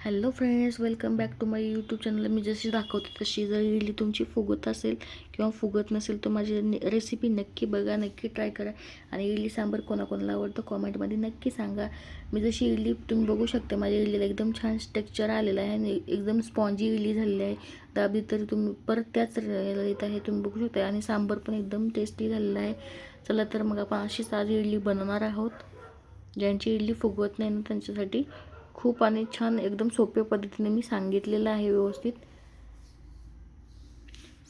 Hello friends welcome back to my YouTube channel. मी जशी दाखवते तशी जर इडली तुमची फुगत असेल किंवा फुगत नसेल तर माझी रेसिपी नक्की बघा नक्की ट्राय करा. आणि इडली सांबार कोणाकोणाला आवडतं कॉमेंटमध्ये नक्की सांगा. मी जशी इडली तुम्ही बघू शकता माझ्या इडलीला एकदम छान स्ट्रक्चर आलेलं आहे आणि एकदम स्पॉन्जी इडली झालेली आहे. दाबली तरी तुम्ही परत त्याच याला येत आहे तुम्ही बघू शकता. आणि सांबार पण एकदम टेस्टी झालेला आहे. चला तर मग आपण अशीच आज इडली बनवणार आहोत. ज्यांची इडली फुगवत नाही ना त्यांच्यासाठी खूप आणि छान एकदम सोप्या पद्धतीने मी सांगितलेलं आहे व्यवस्थित.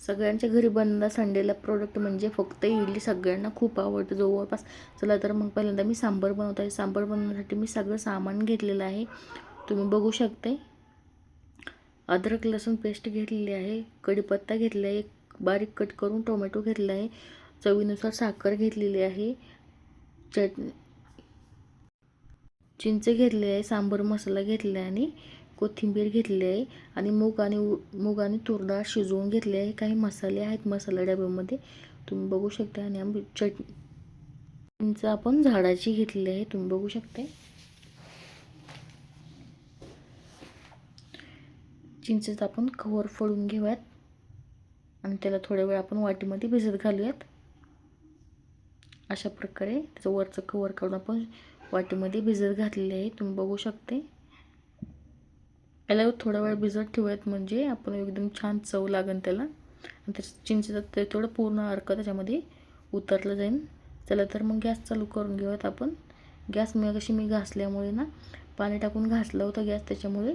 सगळ्यांच्या घरी बनणारा संडेला प्रोडक्ट म्हणजे फक्त इडली सगळ्यांना खूप आवडतं जवळपास. चला तर मग पहिल्यांदा मी सांबार बनवत. आहे सांबार बनवण्यासाठी मी सगळं सामान घेतलेलं आहे. तुम्ही बघू शकते अद्रक लसूण पेस्ट घेतलेली आहे. कढीपत्ता घेतला आहे. बारीक कट करून टोमॅटो घेतला आहे. चवीनुसार साखर घेतलेली आहे. चट चिंच घेतले आहे सांबर मसाला घेतला आहे आणि कोथिंबीर घेतली आहे आणि मूग आणि मूग आणि तूर डाळ शिजवून घेतले आहे. काही मसाले आहेत मसाला डब्यामध्ये. तुम्ही बघू शकता आणि आम्ही चट चिंच आपण झाडाची घेतलेली आहे. तुम्ही बघू शकता चिंचेचं आपण कवर फोडून घेऊयात आणि त्याला थोड्या वेळ आपण वाटीमध्ये भिजत घालूयात. अशा प्रकारे त्याचं वरचं कवर काढून आपण वाटीमध्ये भिजत घातलेले आहे. तुम्ही बघू शकते. याला थोडा वेळ भिजत ठेवूयात म्हणजे आपण एकदम छान चव लागेल त्याला. आणि त्याचं चिंचेचं ते थोडं पूर्ण अर्क त्याच्यामध्ये उतरलं जाईल. चला तर मग गॅस चालू करून घेऊयात आपण. गॅस मी कशी मी घासल्यामुळे ना पाणी टाकून घासलं होतं गॅस त्याच्यामुळे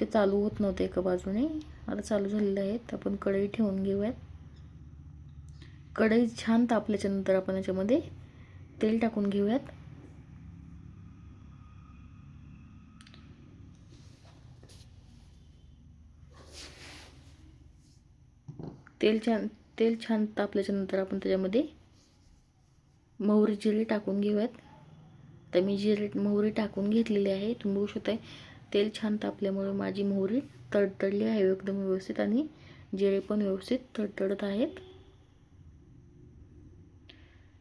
ते चालू होत नव्हतं एका बाजूने. आता चालू झालेलं आहे. आपण कढई ठेवून घेऊयात. कढई छान तापल्याच्यानंतर आपण याच्यामध्ये तेल टाकून घेऊयात. तेल छान तेल छान तापल्याच्यानंतर आपण त्याच्यामध्ये मोहरी जिरे टाकून घेऊयात. तर मी जिरे मोहरी टाकून घेतलेली आहे. तुम्ही बघू शकताय तेल छान तापल्यामुळे माझी मोहरी तडतडली आहे एकदम व्यवस्थित आणि जिरे पण व्यवस्थित तडतडत आहेत.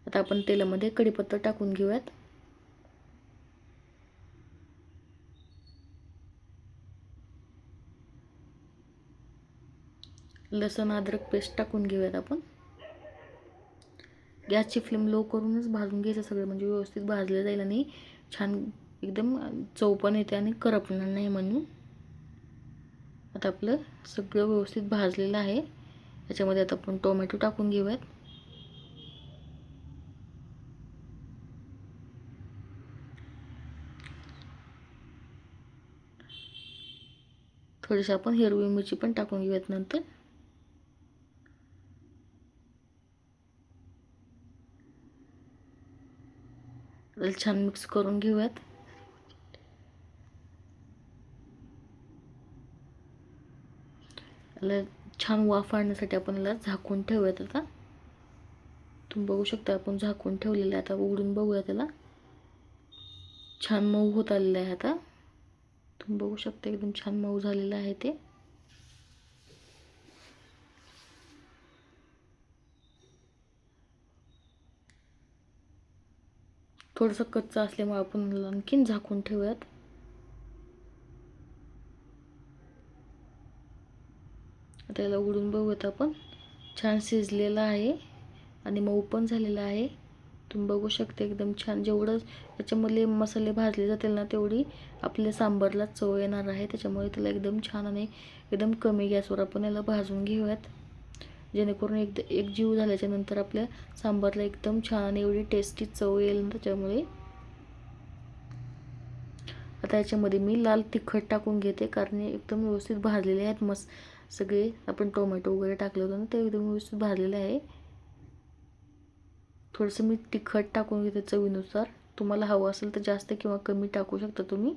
आता आपण तेलामध्ये कढीपत्ता टाकून घेऊयात. लसण अद्रक पेस्ट टाकून घेऊयात आपण. गॅसची फ्लेम लो करूनच भाजून घ्यायचं सगळं म्हणजे व्यवस्थित भाजलं जाईल आणि छान एकदम चव पण येते आणि करपणार नाही म्हणून. आता आपलं सगळं व्यवस्थित भाजलेलं आहे. याच्यामध्ये आता आपण टोमॅटो टाकून घेऊयात. थोडीशी आपण हिरवी मिरची पण टाकून घेऊयात नंतर. त्याला छान मिक्स करून घेऊयात. याला छान वाफ आणण्यासाठी आपण याला झाकून ठेवूयात आता. तुम्ही बघू शकता आपण झाकून ठेवलेलं आहे. आता उघडून बघूया त्याला छान मऊ होत आलेलं आहे आता. तुम्ही बघू शकता एकदम छान मऊ झालेलं आहे ते. थोडंसं कच्चं असल्यामुळे आपण आणखीन झाकून ठेवूयात. आता याला उघडून बघूयात आपण. छान शिजलेलं आहे आणि मऊ पण झालेलं आहे. तुम्ही बघू शकता एकदम छान. जेवढं त्याच्यामधले मसाले भाजले जातील ना तेवढी आपल्या सांबारला चव येणार आहे. त्याच्यामुळे त्याला एकदम छान आणि एकदम कमी गॅसवर आपण याला भाजून घेऊयात. जेणेकरून एक एक जीव झाल्याच्यानंतर आपल्या सांबारला एकदम छान आणि एवढी टेस्टी चव येईल ना त्याच्यामुळे. आता याच्यामध्ये मी लाल तिखट टाकून घेते कारण एकदम व्यवस्थित भाजलेले आहेत मस्त सगळे. आपण टोमॅटो वगैरे टाकलं होतं ना ते एकदम व्यवस्थित भाजलेलं आहे. थोडंसं मी तिखट टाकून घेते चवीनुसार. तुम्हाला हवं असेल तर जास्त किंवा कमी टाकू शकता तुम्ही.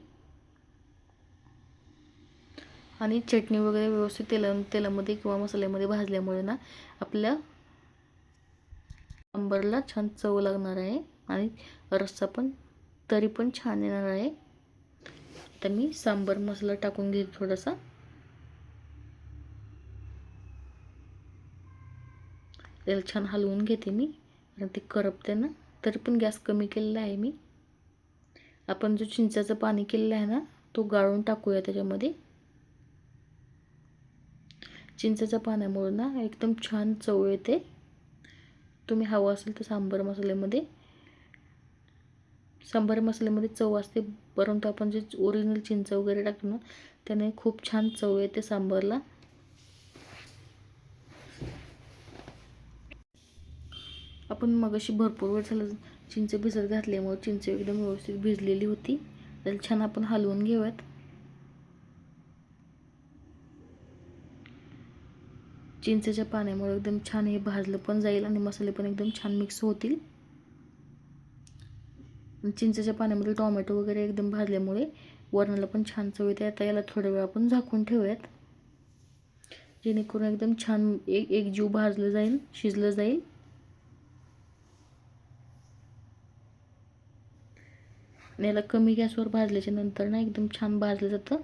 आणि चटणी वगैरे व्यवस्थित तेला तेलामध्ये किंवा मसाल्यामध्ये भाजल्यामुळे ना आपल्या अंबरला छान चव लागणार आहे आणि रस्सा पण तरी पण छान येणार आहे. आता मी सांबर मसाला टाकून घेते थोडासा. त्याला छान हलवून घेते मी. कारण ते करपते ना तरी पण गॅस कमी केलेला आहे मी. आपण जो चिंचाचं पाणी केलेलं आहे ना तो गाळून टाकूया त्याच्यामध्ये. चिंचेच्या पाण्यामुळे ना एकदम छान चव येते. तुम्ही हवं असेल तर सांबार मसाल्यामध्ये. सांबार मसाल्यामध्ये चव असते परंतु आपण जे ओरिजिनल चिंच वगैरे टाकतो ना त्याने खूप छान चव येते सांबारला. आपण मगाशी भरपूर वेळ झालं चिंच भिजत घातल्यामुळे चिंच एकदम व्यवस्थित भिजलेली होती. त्याला छान आपण हलवून घेऊयात. चिंचेच्या पाण्यामुळे एकदम छान हे भाजलं पण जाईल आणि मसाले पण एकदम छान मिक्स होतील. चिंचेच्या पाण्यामध्ये टोमॅटो वगैरे एकदम भाजल्यामुळे वरणाला पण छान चव येते. आता याला थोडा वेळ आपण झाकून ठेवूयात. जेणेकरून एकदम छान एक एक जीव भाजलं जाईल शिजलं जाईल. आणि याला कमी गॅसवर भाजल्याच्या नंतर ना एकदम छान भाजलं जातं.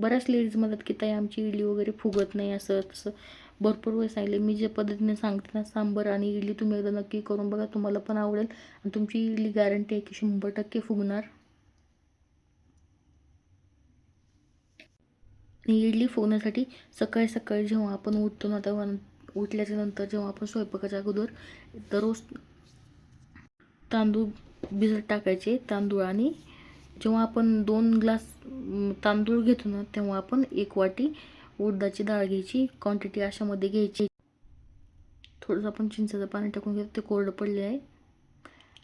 बऱ्याच लेडीज म्हणतात की ताई आमची इडली वगैरे फुगत नाही असं तसं. भरपूर वेळ सांगितले. मी ज्या पद्धतीने सांगते ना सांबर आणि इडली तुम्ही एकदा नक्की करून बघा तुम्हाला पण आवडेल. आणि तुमची इडली गॅरंटी आहे की शंभर टक्के फुगणार. इडली फुगण्यासाठी सकाळी सकाळी जेव्हा आपण उठतो ना तेव्हा उठल्याच्या नंतर जेव्हा आपण स्वयंपाकाच्या अगोदर दररोज तांदूळ भिजत टाकायचे तांदूळ आणि जेव्हा आपण दोन ग्लास तांदूळ घेतो ना तेव्हा आपण एक वाटी उडदाची डाळ घ्यायची. क्वांटिटी अशामध्ये घ्यायची. थोडंसं आपण चिंचाचं पाणी टाकून घेतो. ते कोरडं पडले आहे.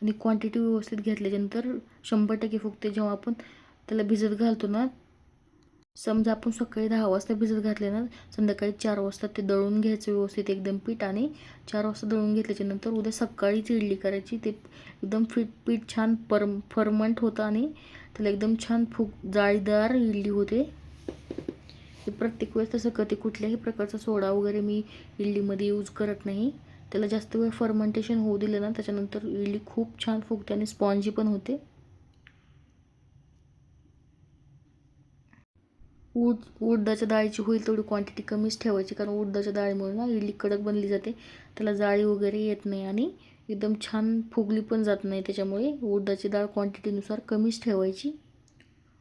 आणि क्वांटिटी व्यवस्थित घेतल्याच्यानंतर शंभर टक्के फुगते. जेव्हा आपण त्याला भिजत घालतो ना समजा आपण सकाळी दहा वाजता भिजत घातले ना संध्याकाळी चार वाजता ते दळून घ्यायचं व्यवस्थित एकदम पीठ आणि चार वाजता दळून घेतल्याच्यानंतर उद्या सकाळीच इडली करायची. ते एकदम फिट पीठ छान परम फर्मंट होतं आणि त्याला एकदम छान फुग जाळीदार इडली होते. ते प्रत्येक वेळेस तसं कधी कुठल्याही प्रकारचा सोडा वगैरे मी इडलीमध्ये यूज करत नाही. त्याला जास्त वेळ फर्मेंटेशन होऊ दिलं ना त्याच्यानंतर इडली खूप छान फुगते आणि स्पॉन्जी पण होते. उड उडदाच्या डाळीची होईल तेवढी क्वांटिटी कमीच ठेवायची कारण उडदाच्या डाळीमुळे ना इडली कडक बनली जाते. त्याला जाळी वगैरे येत नाही आणि एकदम छान फुगली पण जात नाही त्याच्यामुळे. उडदाची डाळ क्वांटिटीनुसार कमीच ठेवायची.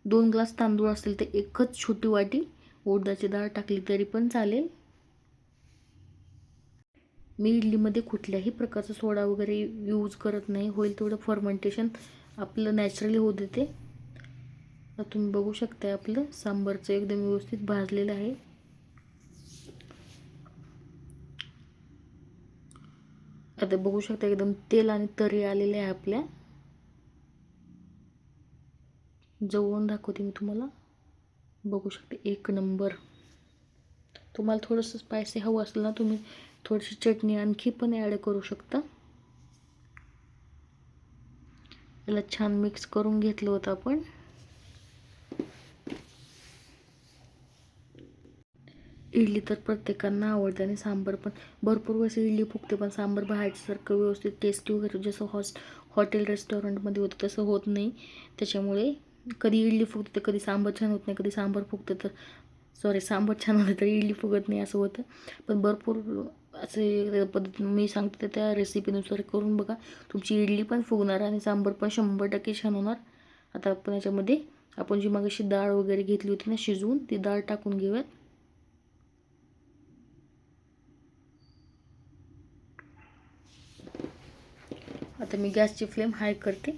दोन ग्लास तांदूळ असतील तर एकच छोटी वाटी उडदाची डाळ टाकली तरी पण चालेल. मी इडलीमध्ये कुठल्याही प्रकारचा सोडा वगैरे यूज करत नाही. होईल तेवढं फर्मेंटेशन आपलं नॅचरली होऊ देते. तुम्ही बघू शकता आपलं सांबारचं एकदम व्यवस्थित भाजलेलं आहे. आता बघू शकता एकदम तेल आणि तरी आलेले आहे आपल्या. जवळून दाखवते मी तुम्हाला. बघू शकते एक नंबर. तुम्हाला थोडंसं स्पायसी हवं असेल ना तुम्ही थोडीशी चटणी आणखी पण ॲड करू शकता. याला छान मिक्स करून घेतलं होतं आपण. इडली तर प्रत्येकांना आवडते आणि सांबार पण. भरपूर वेळेस इडली फुगते पण सांबार बाहेरच्यासारखं व्यवस्थित टेस्टी वगैरे जसं हॉस हॉटेल रेस्टॉरंटमध्ये होतं तसं होत नाही. त्याच्यामुळे कधी इडली फुगते तर कधी सांबार छान होत नाही कधी सांबार फुगतं तर सॉरी सांबार छान होतं तर इडली फुगत नाही असं होतं. पण भरपूर असे पद्धत मी सांगते त्या रेसिपीनुसार करून बघा. तुमची इडली पण फुगणार आणि सांबार पण शंभर टक्के छान होणार. आता आपण याच्यामध्ये आपण जी मग अशी डाळ वगैरे घेतली होती ना शिजवून ती डाळ टाकून घेऊयात. आता मी गॅसची फ्लेम हाय करते.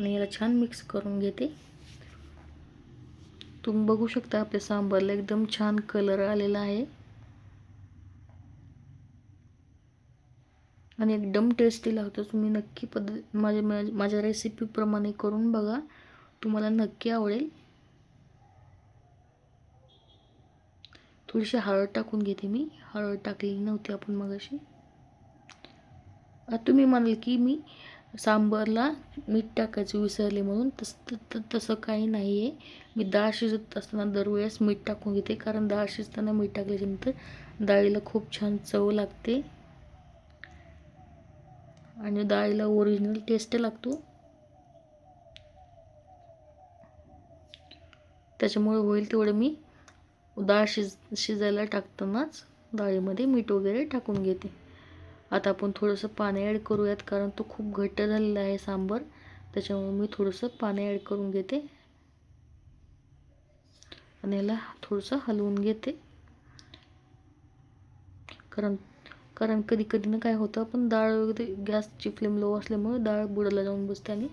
आणि याला छान मिक्स करून घेते. तुम्ही बघू शकता आपल्या सांबारला एकदम छान कलर आलेला आहे. आणि एकदम टेस्टी लागतो. तुम्ही नक्की पद्धत माझ्या माझ्या रेसिपीप्रमाणे करून बघा. तुम्हाला नक्की आवडेल. थोडीशी हळद टाकून घेते मी. हळद टाकलेली नव्हती आपण मगाशी. तुम्ही म्हणाल की मी सांबारला मीठ टाकायचं विसरले म्हणून. तसं तसं काही नाही आहे मी डाळ शिजत असताना दरवेळेस मीठ टाकून घेते कारण डाळ शिजताना मीठ टाकल्याच्यानंतर डाळीला खूप छान चव लागते. आणि डाळीला ओरिजिनल टेस्ट लागतो. त्याच्यामुळे होईल तेवढं मी डाळ शिज शिजायला टाकतानाच डाळीमध्ये मीठ वगैरे टाकून घेते. आता आपण थोडंसं पाणी ॲड करूयात कारण तो खूप घट्ट झालेला आहे सांबर. त्याच्यामुळे मी थोडंसं पाणी ॲड करून घेते. आणि याला थोडंसं हलवून घेते. कारण कारण कधी कधी ना काय होतं आपण डाळ वगैरे गॅसची फ्लेम लो असल्यामुळे डाळ बुडाला जाऊन बसते आणि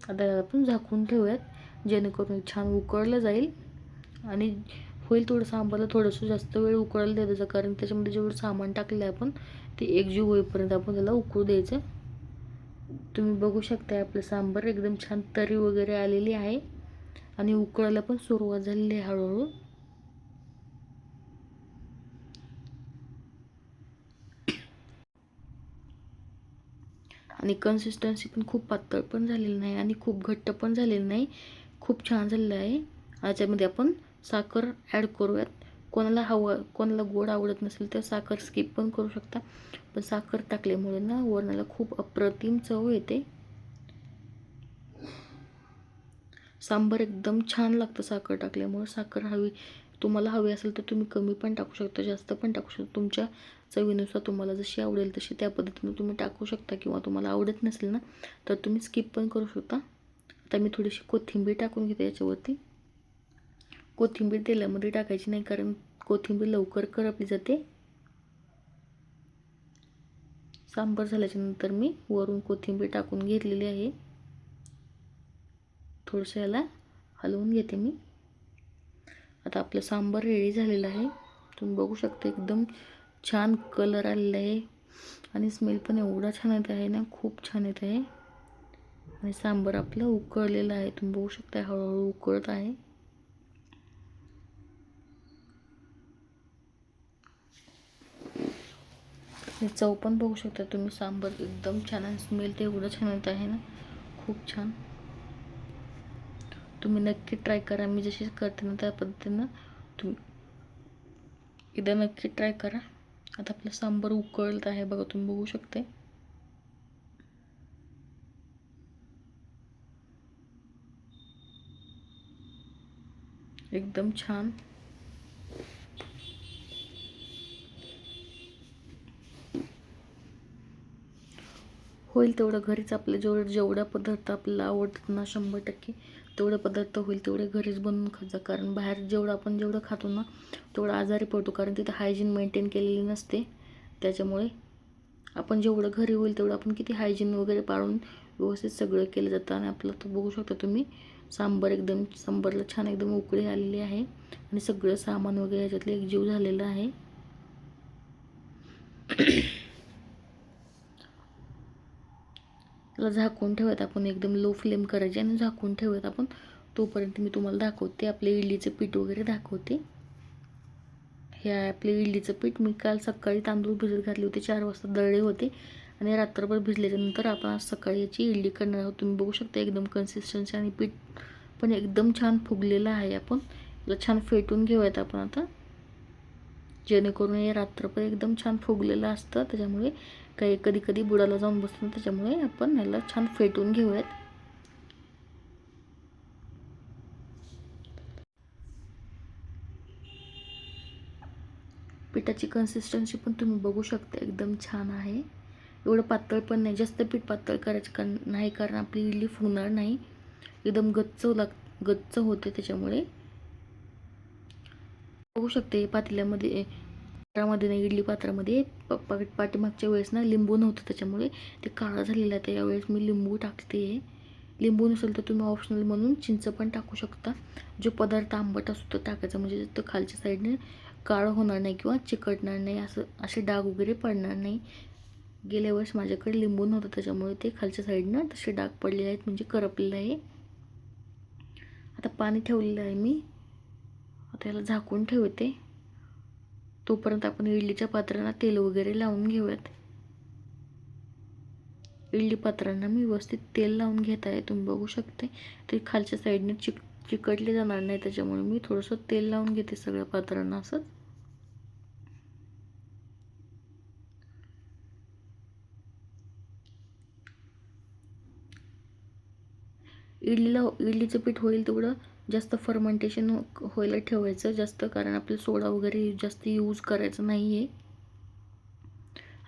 आता आपण झाकून ठेवूयात जेणेकरून छान उकळलं जाईल. आणि होईल थोडं सांबारला थोडंसं जास्त वेळ उकळायला द्यायचं कारण त्याच्यामध्ये जेवढं सामान टाकलं आहे आपण ते एकजीव होईपर्यंत आपण त्याला उकळू द्यायचं. तुम्ही बघू शकता आपलं सांबार एकदम छान तरी वगैरे आलेली आहे. आणि उकळायला पण सुरुवात झालेली आहे हळूहळू. आणि कन्सिस्टन्सी पण खूप पातळ पण झालेली नाही आणि खूप घट्ट पण झालेली नाही. खूप छान झालेलं आहे. याच्यामध्ये आपण साखर ॲड करूयात. कोणाला हवं कोणाला गोड आवडत नसेल तर साखर स्किप पण करू शकता. पण साखर टाकल्यामुळे ना वरणाला खूप अप्रतिम चव येते. सांबार एकदम छान लागतं साखर टाकल्यामुळे. साखर हवी तुम्हाला हवी असेल तर तुम्ही कमी पण टाकू शकता जास्त पण टाकू शकता. तुमच्या चवीनुसार तुम्हाला जशी आवडेल तशी त्या पद्धतीने तुम्ही टाकू शकता किंवा तुम्हाला आवडत नसेल ना तर तुम्ही स्किप पण करू शकता. आता मी थोडीशी कोथिंबीर टाकून घेते याच्यावरती. कोथिंबीर तेलामध्ये टाकायची नाही कारण कोथिंबीर लवकर करपली जाते. सांबार झाल्याच्यानंतर मी वरून कोथिंबीर टाकून घेतलेली आहे. थोडंसं याला हलवून घेते मी. आता आपलं सांबार रेडी झालेलं आहे. तुम्ही बघू शकता एकदम छान कलर आलेला आहे. आणि स्मेल पण एवढा छान येत आहे ना खूप छान येत आहे. आणि सांबार आपलं उकळलेलं आहे. तुम्ही बघू शकता हळूहळू उकळत आहे. चव पण बघू शकता. तुम्ही सांबार एकदम छान स्मेल ते एवढं छान येत आहे ना. खूप छान. तुम्ही नक्की ट्राय करा. मी जशी करते ना त्या पद्धतीनं तुम्ही एकदा नक्की ट्राय करा. आता आपलं सांबार उकळत आहे बघा तुम्ही बघू शकते. एकदम छान. होईल तेवढं घरीच आपलं जेवढं जेवढं पदार्थ आपल्याला आवडतात ना शंभर टक्के तेवढे पदार्थ होईल तेवढे घरीच बनवून खायचं कारण बाहेर जेवढं आपण जेवढं खातो ना तेवढं आजारी पडतो. कारण तिथं हायजीन मेंटेन केलेली नसते. त्याच्यामुळे आपण जेवढं घरी होईल तेवढं आपण किती हायजीन वगैरे पाळून व्यवस्थित सगळं केलं जातं. आणि आपलं तर बघू शकता तुम्ही सांबार एकदम सांबारला छान एकदम उकळी आलेली आहे. आणि सगळं सामान वगैरे ह्याच्यातलं एक जीव झालेलं आहे. त्याला झाकून ठेवत आपण एकदम लो फ्लेम करायची आणि झाकून ठेवत आपण तोपर्यंत मी तुम्हाला दाखवते. आपले इडलीचं पीठ वगैरे दाखवते. हे आपले इडलीचं पीठ. मी काल सकाळी तांदूळ भिजत घातले होते. चार वाजता दळले होते. आणि रात्रभर भिजल्याच्यानंतर आपण आज सकाळी याची इडली करणार आहोत. तुम्ही बघू शकता एकदम कन्सिस्टन्सी आणि पीठ पण एकदम छान फुगलेलं आहे आपण. याला छान फेटून घेऊयात आपण आता. जेणेकरून हे रात्रभर एकदम छान फुगलेलं असतं. त्याच्यामुळे काही कधी कधी बुडाला जाऊन बसतो त्याच्यामुळे आपण ह्याला छान फेटून घेऊयात. पिठाची कन्सिस्टन्सी पण तुम्ही बघू शकता एकदम छान आहे. एवढं पातळ पण नाही जास्त पीठ पातळ करायचं कारण नाही कारण आपली इडली फुगणार नाही. एकदम गच्च लाग गच्च होते त्याच्यामुळे. बघू शकते पातेल्यामध्ये पात्रामध्ये ना इडली पात्रामध्ये. पाठीमागच्या वेळेस ना लिंबू नव्हतं त्याच्यामुळे ते काळा झालेलं आहे. यावेळेस मी लिंबू टाकते. लिंबू नसेल तर तुम्ही ऑप्शनल म्हणून चिंच पण टाकू शकता. जो पदार्थ आंबट असतो तो टाकायचा. म्हणजे तो खालच्या साईडने काळं होणार नाही किंवा चिकटणार नाही. असं असे डाग वगैरे पडणार नाही. गेल्या वेळेस माझ्याकडे लिंबू नव्हतं. त्याच्यामुळे ते खालच्या साईडनं तसे डाग पडलेले आहेत. म्हणजे करपलेलं आहे. आता पाणी ठेवलेलं आहे मी. आता याला झाकून ठेवते. तोपर्यंत आपण इडलीच्या पात्रांना तेल वगैरे लावून घेऊयात. इडली पात्रांना मी व्यवस्थित तेल लावून घेत आहे. तुम्ही बघू शकते ते खालच्या साईडने चिक चिकटले जाणार नाही त्याच्यामुळे मी थोडंसं तेल लावून घेते सगळ्या पात्रांना असंच इडलीला इडलीचं पीठ होईल तेवढं जास्त फर्मेंटेशन हो- व्हायला ठेवायचं. जास्त कारण आपलं सोडा वगैरे जास्त यूज करायचं नाही आहे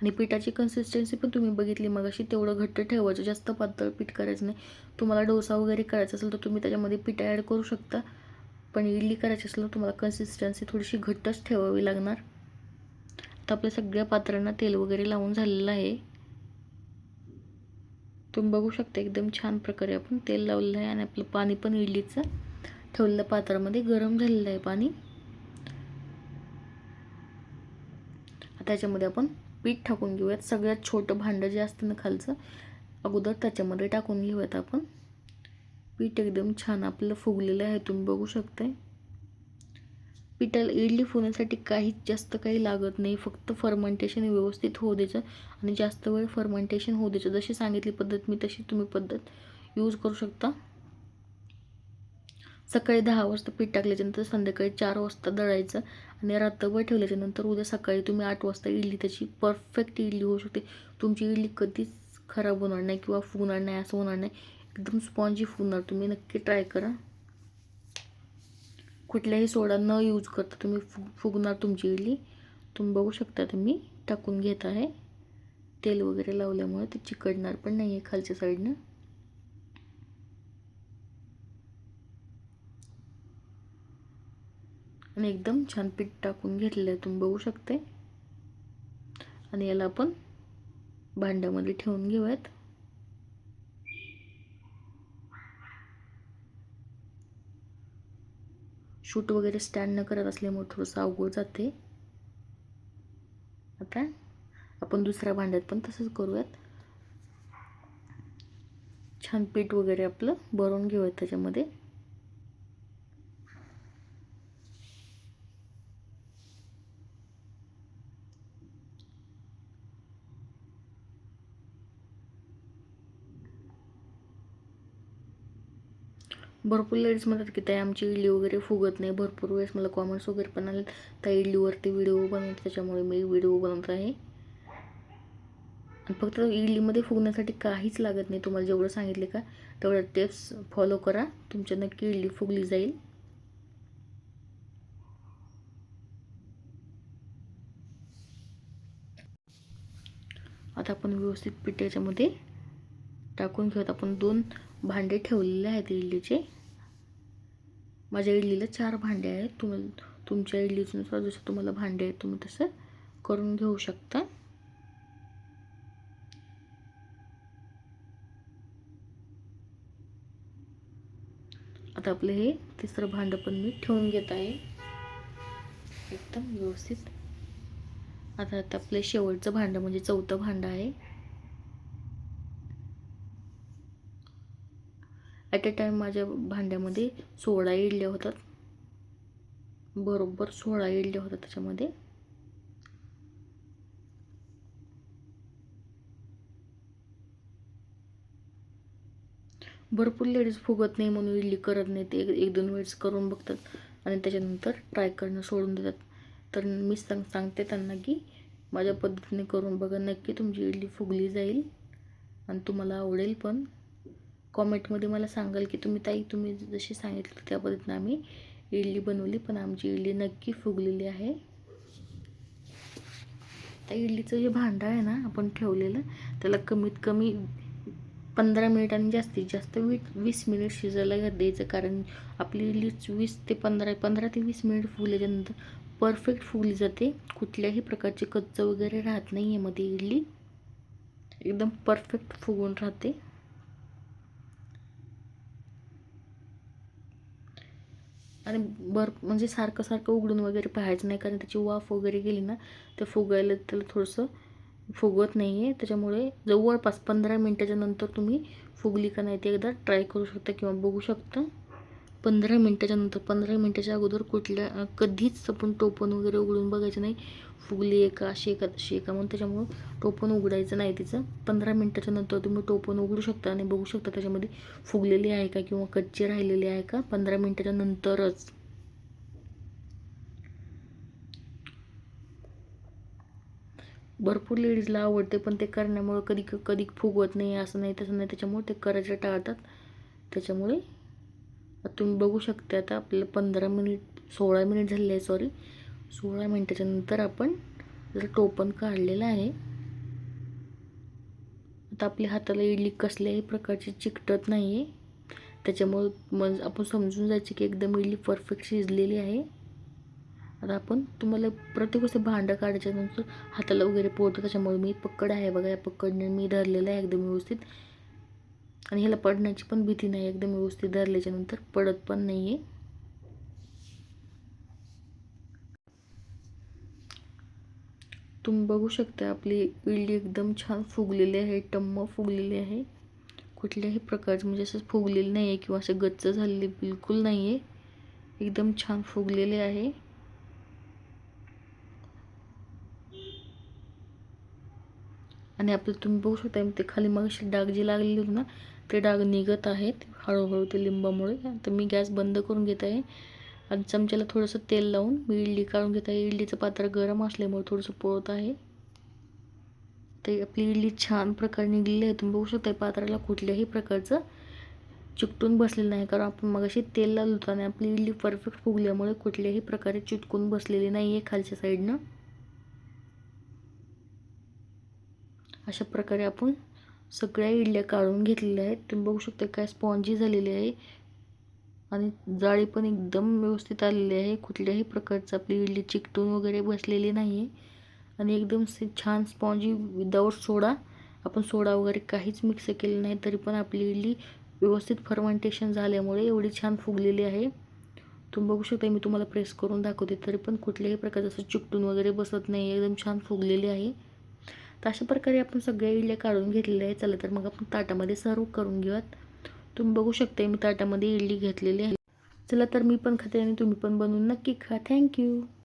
आणि पिठाची कन्सिस्टन्सी पण तुम्ही बघितली. मग अशी तेवढं घट्ट ठेवायचं. जास्त पातळ पीठ करायचं नाही. तुम्हाला डोसा वगैरे करायचा असेल तर तुम्ही त्याच्यामध्ये पीठ ॲड करू शकता. पण इडली करायची असेल तर तुम्हाला कन्सिस्टन्सी थोडीशी घट्टच ठेवावी लागणार. आता आपल्या सगळ्या पात्रांना तेल वगैरे लावून झालेलं आहे. तुम्ही बघू शकता एकदम छान प्रकारे आपण तेल लावलेलं आहे. आणि आपलं पाणी पण इडलीचं. ठेवलेलं पात्रामध्ये गरम झालेलं आहे पाणी. त्याच्यामध्ये आपण पीठ टाकून घेऊयात. सगळ्यात छोटं भांडं जे असतं ना खालचं अगोदर त्याच्यामध्ये टाकून घेऊयात आपण. पीठ एकदम छान आपलं फुगलेलं आहे तुम्ही बघू शकताय. पिठाला इडली फुगण्यासाठी काहीच जास्त काही लागत नाही फक्त फर्मेंटेशन व्यवस्थित होऊ द्यायचं आणि जास्त वेळ फर्मेंटेशन होऊ द्यायचं. जशी सांगितली पद्धत मी तशी तुम्ही पद्धत यूज करू शकता. सकाळी दहा वाजता पीठ टाकल्याच्यानंतर संध्याकाळी चार वाजता दळायचं आणि रात्रभर ठेवल्याच्यानंतर उद्या सकाळी तुम्ही आठ वाजता इडली त्याची परफेक्ट इडली होऊ शकते. तुमची इडली कधीच खराब होणार नाही किंवा फुगणार नाही असं होणार नाही. एकदम स्पॉन्जी फुगणार. तुम्ही नक्की ट्राय करा. कुठल्याही सोडा न यूज करता तुम्ही फु फुगणार तुमची इडली. तुम्ही बघू शकता तुम्ही टाकून घेत आहे. तेल वगैरे लावल्यामुळे ते चिकटणार पण नाही आहे खालच्या साईडनं आणि एकदम छान पीठ टाकून घेतलेलं आहे तुम्ही बघू शकते. आणि याला आपण भांड्यामध्ये ठेवून घेऊयात. शूट वगैरे स्टँड न करत असल्यामुळे थोडंसं अवघड जाते. आता आपण दुसऱ्या भांड्यात पण तसंच करूयात. छान पीठ वगैरे आपलं भरून घेऊयात त्याच्यामध्ये. भरपूर लेडीज म्हणतात की ताई आमची इडली वगैरे फुगत नाही. भरपूर वेळेस मला कॉमेंट्स वगैरे पण आले त्या इडलीवरती व्हिडिओ बनवते त्याच्यामुळे मी व्हिडिओ बनवत आहे. आणि फक्त इडलीमध्ये फुगण्यासाठी काहीच लागत नाही. तुम्हाला जेवढं सांगितले का तेवढ्या टिप्स फॉलो करा. तुमच्या नक्की इडली फुगली जाईल. आता आपण व्यवस्थित पीठ याच्यामध्ये टाकून घेऊयात. आपण दोन भांडे ठेवलेले आहेत इडलीचे. माझ्या इडलीला चार भांडे आहेत. तुम्ही तुमच्या इडलीनुसार जसं तुम्हाला भांडे आहेत तुम्ही तसं करून घेऊ शकता. आता आपलं हे तिसरं भांडं पण मी ठेवून घेत आहे. एकदम व्यवस्थित. आता आता आपलं शेवटचं भांडं म्हणजे चौथं भांडं आहे. ॲट अ टाईम माझ्या भांड्यामध्ये सोळा इडल्या होतात बरोबर सोळा इडल्या होतात त्याच्यामध्ये. भरपूर लेडीज फुगत नाही म्हणून इडली करत नाही ते एक दोन वेळेस करून बघतात आणि त्याच्यानंतर ट्राय करणं सोडून देतात. तर मी सांग सांगते त्यांना की माझ्या पद्धतीने करून बघा. नक्की तुमची इडली फुगली जाईल आणि तुम्हाला आवडेल पण. कॉमेंटमध्ये मला सांगाल की तुम्ही ताई तुम्ही जशी सांगितली त्या पद्धतीनं आम्ही इडली बनवली पण आमची इडली नक्की फुगलेली आहे. त्या इडलीचं जे भांडं आहे ना आपण ठेवलेलं त्याला कमीत कमी पंधरा मिनिट आणि जास्तीत जास्त वी वीस मिनिट शिजायला द्यायचं कारण आपली इडली वीस ते पंधरा पंधरा ते वीस मिनिट फुगल्याच्यानंतर परफेक्ट फुगली जाते. कुठल्याही प्रकारचे कच्चं वगैरे राहत नाही आहे मध्ये इडली. एकदम परफेक्ट फुगून राहते. आणि बर म्हणजे सारखं सारखं उघडून वगैरे पाहायचं नाही कारण त्याची वाफ वगैरे गेली ना तर फुगायला त्याला थोडंसं फुगवत नाही आहे त्याच्यामुळे जवळपास पंधरा मिनटाच्या नंतर तुम्ही फुगली का नाही ते एकदा ट्राय करू शकता किंवा बघू शकता. पंधरा मिनटाच्या नंतर पंधरा मिनटाच्या अगोदर कुठल्या कधीच आपण टोपण वगैरे उघडून बघायचं नाही. फुगली एका शेका शेका म्हणून त्याच्यामुळं टोपण उघडायचं नाही तिचं. पंधरा मिनटाच्या नंतर तुम्ही टोपण उघडू शकता आणि बघू शकता त्याच्यामध्ये फुगलेली आहे का किंवा कच्ची राहिलेली आहे का पंधरा मिनटाच्या नंतरच. भरपूर लेडीजला आवडते पण ते करण्यामुळं कधी कधी फुगवत नाही असं नाही तसं नाही त्याच्यामुळे ते करायचं टाळतात. त्याच्यामुळे तुम्ही बघू शकता आता आपल्याला पंधरा मिनिट सोळा मिनिट झालेले आहे सॉरी सोळा मिनटाच्या नंतर आपण जर टोपण काढलेलं आहे. आता आपल्या हाताला इडली कसल्याही प्रकारची चिकटत नाही आहे त्याच्यामुळं मग आपण समजून जायचे की एकदम इडली परफेक्ट शिजलेली आहे. आता आपण तुम्हाला प्रत्येक गोष्ट भांडं काढायच्यानंतर हाताला वगैरे पोळतं त्याच्यामुळे मी पकड आहे बघा या पकडने मी धरलेलं आहे एकदम व्यवस्थित. आणि ह्याला पडण्याची पण भीती नाही एकदम व्यवस्थित धरल्याच्यानंतर पडत पण नाही आहे तुम्ही बघू शकता आपली इडली एकदम छान फुगलेली आहे टम्म फुगलेली आहे. कुठल्याही प्रकारचं म्हणजे असं फुगलेलं नाही आहे किंवा असं गच्च झालेली बिलकुल नाही आहे एकदम छान फुगलेले आहे. आणि आपलं तुम्ही बघू शकता ते खाली मग डाग जे लागलेले होते ना ते डाग निघत आहेत हळूहळू ते लिंबामुळे. तर मी गॅस बंद करून घेत आहे. आणि चमच्याला थोडंसं तेल लावून मी इडली काढून घेत आहे. इडलीचं पात्र गरम असल्यामुळे थोडंसं पोळत आहे. ते आपली इडली छान प्रकारे निघलेली आहे. तुम्ही बघू शकता पात्राला कुठल्याही प्रकारचं चिकटून बसलेलं नाही. कारण आपण मगाशी तेल लावलं होतं आणि आपली इडली परफेक्ट फुगल्यामुळे कुठल्याही प्रकारे चिटकून बसलेली नाही आहे खालच्या साईडनं. अशा प्रकारे आपण सगळ्या इडल्या काढून घेतलेल्या आहेत. तुम्ही बघू शकता काय स्पॉन्जी झालेली आहे. आणि जाळी पण एकदम व्यवस्थित आलेली आहे. कुठल्याही प्रकारचं आपली इडली चिकटून वगैरे बसलेली नाही आहे आणि एकदम छान स्पॉन्जी विदाऊट सोडा. आपण सोडा वगैरे काहीच मिक्स केलं नाही तरी पण आपली इडली व्यवस्थित फर्मेंटेशन झाल्यामुळे एवढी छान फुगलेली आहे. तुम्ही बघू शकता मी तुम्हाला प्रेस करून दाखवते तरी पण कुठल्याही प्रकारचं असं चिकटून वगैरे बसत नाही एकदम छान फुगलेली आहे. तर अशा प्रकारे आपण सगळ्या इडल्या काढून घेतलेल्या आहे चला तर मग आपण ताटामध्ये सर्व करून घेऊयात. तुम्ही बघू शकता मी ताटामध्ये इडली घेतलेली आहे. चला तर मी पण खाते आणि तुम्ही पण बनवून नक्की खा. थँक्यू